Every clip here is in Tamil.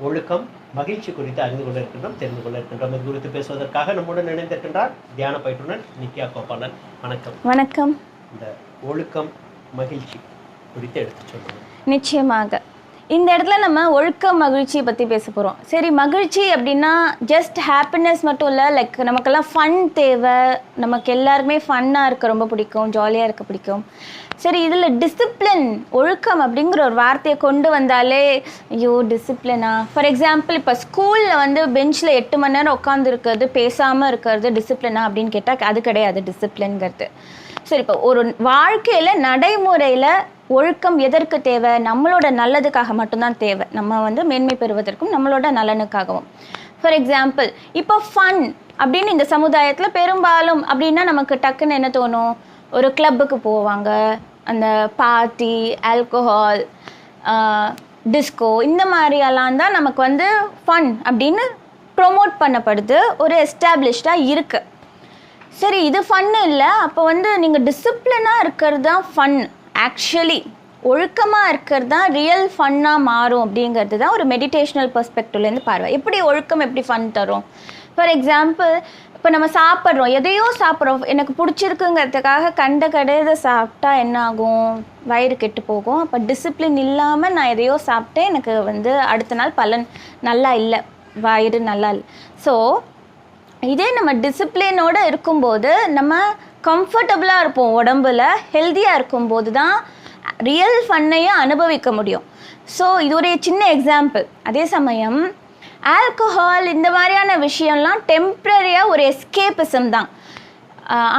ஒழுக்கம் மகிழ்ச்சி குறித்து அறிந்து கொள்ள இருக்கின்றோம் தெரிந்து கொள்ள இருக்கின்றோம். இது குறித்து பேசுவதற்காக நம்முடன் இணைந்திருக்கின்றார் தியான பயிற்றுனர் நித்யா கோபாலன். வணக்கம். வணக்கம். இந்த ஒழுக்கம் மகிழ்ச்சி குறித்து எடுத்து சொல்லுங்கள். நிச்சயமாக. இந்த இடத்துல நம்ம ஒழுக்க மகிழ்ச்சியை பற்றி பேச போகிறோம் சரி மகிழ்ச்சி அப்படின்னா ஜஸ்ட் ஹாப்பினஸ் மட்டும் இல்லை லைக் நமக்கெல்லாம் ஃபன் தேவை. நமக்கு எல்லாருக்குமே ஃபன்னாக இருக்க ரொம்ப பிடிக்கும் ஜாலியாக இருக்க பிடிக்கும். சரி இதில் டிசிப்ளின் ஒழுக்கம் அப்படிங்கிற ஒரு வார்த்தையை கொண்டு வந்தாலே ஐயோ டிசிப்ளினா ஃபார் எக்ஸாம்பிள் இப்போ ஸ்கூலில் வந்து பெஞ்சில் எட்டு மணி நேரம் உட்காந்து இருக்கிறது பேசாமல் இருக்கிறது டிசிப்ளினா அப்படின்னு கேட்டால் அது கிடையாது டிசிப்ளின்ங்கிறது சரி இப்போ ஒரு வாழ்க்கையில் நடைமுறையில் ஒழுக்கம் எதற்கு தேவை? நம்மளோட நல்லதுக்காக மட்டும்தான் தேவை. நம்ம வந்து மேன்மை பெறுவதற்கும் நம்மளோட நலனுக்காகவும். ஃபார் எக்ஸாம்பிள் இப்போ ஃபன் அப்படின்னு இந்த சமுதாயத்தில் பெரும்பாலும் அப்படின்னா நமக்கு டக்குன்னு என்ன தோணும்? ஒரு கிளப்புக்கு போவாங்க. அந்த பார்ட்டி ஆல்கோஹால் டிஸ்கோ இந்த மாதிரியெல்லாம் தான் நமக்கு வந்து ஃபன் அப்படின்னு ப்ரொமோட் பண்ணப்படுது. ஒரு எஸ்டாப்ளிஷ்டாக இருக்குது சரி இது ஃபன்னு இல்லை. அப்போ வந்து நீங்கள் டிசிப்ளினாக இருக்கிறது தான் ஃபன் ஆக்சுவலி ஒழுக்கமாக இருக்கிறது தான் ரியல் ஃபன்னாக மாறும் அப்படிங்கிறது தான் ஒரு மெடிடேஷனல் பர்ஸ்பெக்டிவ்லேருந்து பார்வை. எப்படி ஒழுக்கம் எப்படி ஃபன் தரும்? ஃபார் எக்ஸாம்பிள் இப்போ நம்ம சாப்பிட்றோம். எதையோ சாப்பிட்றோம். எனக்கு பிடிச்சிருக்குங்கிறதுக்காக கண்ட கடையதை சாப்பிட்டா என்ன ஆகும்? வயிறு கெட்டு போகும். அப்போ டிசிப்ளின் இல்லாமல் நான் எதையோ சாப்பிட்டேன். எனக்கு வந்து அடுத்த நாள் பலன் நல்லா இல்லை. வயிறு நல்லா இல்லை. ஸோ இதே நம்ம டிசிப்ளினோடு இருக்கும்போது நம்ம கம்ஃபர்டபுளாக இருப்போம். உடம்புல ஹெல்த்தியாக இருக்கும்போது தான் ரியல் ஃபன்னையும் அனுபவிக்க முடியும். ஸோ இது ஒரு சின்ன எக்ஸாம்பிள் அதே சமயம் ஆல்கஹால் இந்த மாதிரியான விஷயம்லாம் டெம்ப்ரரியாக ஒரு எஸ்கேப்பிசம் தான்.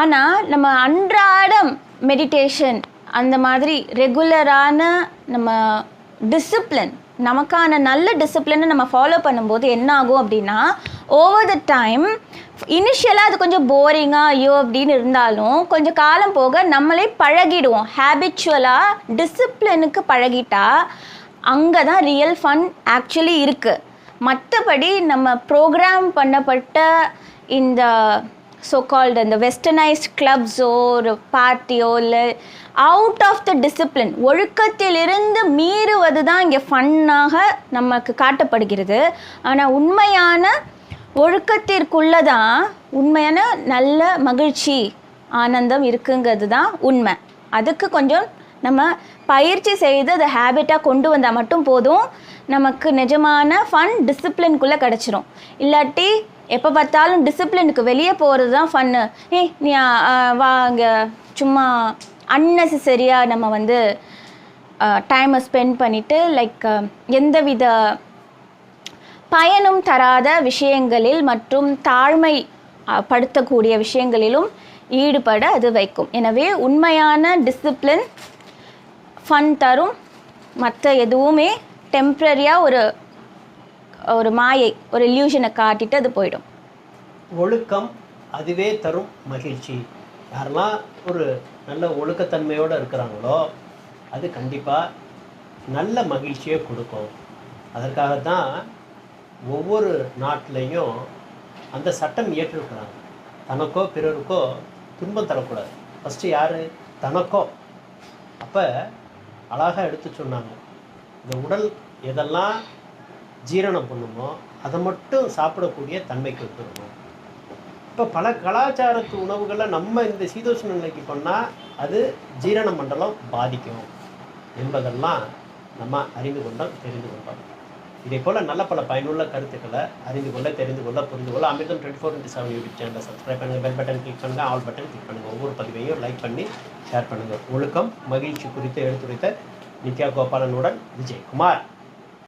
ஆனால் நம்ம அன்றாடம் மெடிடேஷன் அந்த மாதிரி ரெகுலரான நம்ம டிசிப்ளின் நமக்கான நல்ல டிசிப்ளினை நம்ம ஃபாலோ பண்ணும்போது என்ன ஆகும் அப்படின்னா ஓவர் த டைம் இனிஷியலாக அது கொஞ்சம் போரிங்காக ஐயோ அப்படின்னு இருந்தாலும் கொஞ்சம் காலம் போக நம்மளே பழகிடுவோம். ஹேபிச்சுவலாக டிசிப்ளினுக்கு பழகிட்டா அங்கே தான் ரியல் ஃபன் ஆக்சுவலி இருக்குது மற்றபடி நம்ம ப்ரோக்ராம் பண்ணப்பட்ட இந்த ஸோ கால்டு இந்த வெஸ்டர்னைஸ்ட் கிளப்ஸோ ஒரு பார்ட்டியோ இல்லை அவுட் ஆஃப் த டிசிப்ளின் ஒழுக்கத்திலிருந்து மீறுவது தான் இங்கே ஃபன்னாக நமக்கு காட்டப்படுகிறது. ஆனால் உண்மையான ஒழுக்கத்திற்குள்ளே தான் உண்மையான நல்ல மகிழ்ச்சி ஆனந்தம் இருக்குங்கிறது தான் உண்மை. அதுக்கு கொஞ்சம் நம்ம பயிற்சி செய்து அதை ஹேபிட்டாக கொண்டு வந்தால் மட்டும் போதும். நமக்கு நிஜமான ஃபன் டிசிப்ளின்குள்ளே கிடச்சிரும். இல்லாட்டி எப்போ பார்த்தாலும் டிசிப்ளினுக்கு வெளியே போகிறது தான் ஃபன்னு ஏ நீ வா இங்கே சும்மா அன்னெசரியாக நம்ம வந்து டைமை ஸ்பெண்ட் பண்ணிவிட்டு லைக் எந்தவித பயனும் தராத விஷயங்களில் மற்றும் தாழ்மை படுத்தக்கூடிய விஷயங்களிலும் ஈடுபட அது வைக்கும். எனவே உண்மையான டிசிப்ளின் ஃபன் தரும். மற்ற எதுவுமே டெம்ப்ரரியாக ஒரு ஒரு மாயை ஒரு இல்யூஷனை காட்டிட்டு அது போயிடும். ஒழுக்கம் அதுவே தரும் மகிழ்ச்சி. யாரெல்லாம் ஒரு நல்ல ஒழுக்கத்தன்மையோடு இருக்கிறாங்களோ அது கண்டிப்பாக நல்ல மகிழ்ச்சியை கொடுக்கும். அதற்காகத்தான் ஒவ்வொரு நாட்டிலையும் அந்த சட்டம் இயற்றிருக்கிறாங்க. தனக்கோ பிறருக்கோ துன்பம் தரக்கூடாது. ஃபஸ்ட்டு யார்? தனக்கோ. அப்போ அழகாக எடுத்து சொன்னாங்க. இந்த உடல் எதெல்லாம் ஜீரணம் பண்ணுமோ அதை மட்டும் சாப்பிடக்கூடிய தன்மைக்கு வந்துடணும் இப்போ பல கலாச்சாரத்து உணவுகளை நம்ம இந்த சீதோஷ்ண நிலைக்கு பண்ணால் அது ஜீரண மண்டலம் பாதிக்கும் என்பதெல்லாம் நம்ம அறிந்து கொண்டோம் தெரிந்து கொண்டோம் இதே போல் நல்ல பல பயனுள்ள கருத்துக்களை அறிந்து கொள்ள தெரிந்து கொள்ள புரிந்து கொள்ள Amirtham twenty four into seven YouTube சேனலை சப்ஸ்கிரைப் பண்ணுங்கள் பெல் பட்டன் கிளிக் பண்ணுங்கள் ஆல் பட்டன் கிளிக் பண்ணுங்கள் ஒவ்வொரு பதிவையும் லைக் பண்ணி ஷேர் பண்ணுங்கள் ஒழுக்கம் மகிழ்ச்சி குறித்து எடுத்துரைத்த நித்யா கோபாலனுடன் விஜயகுமார்.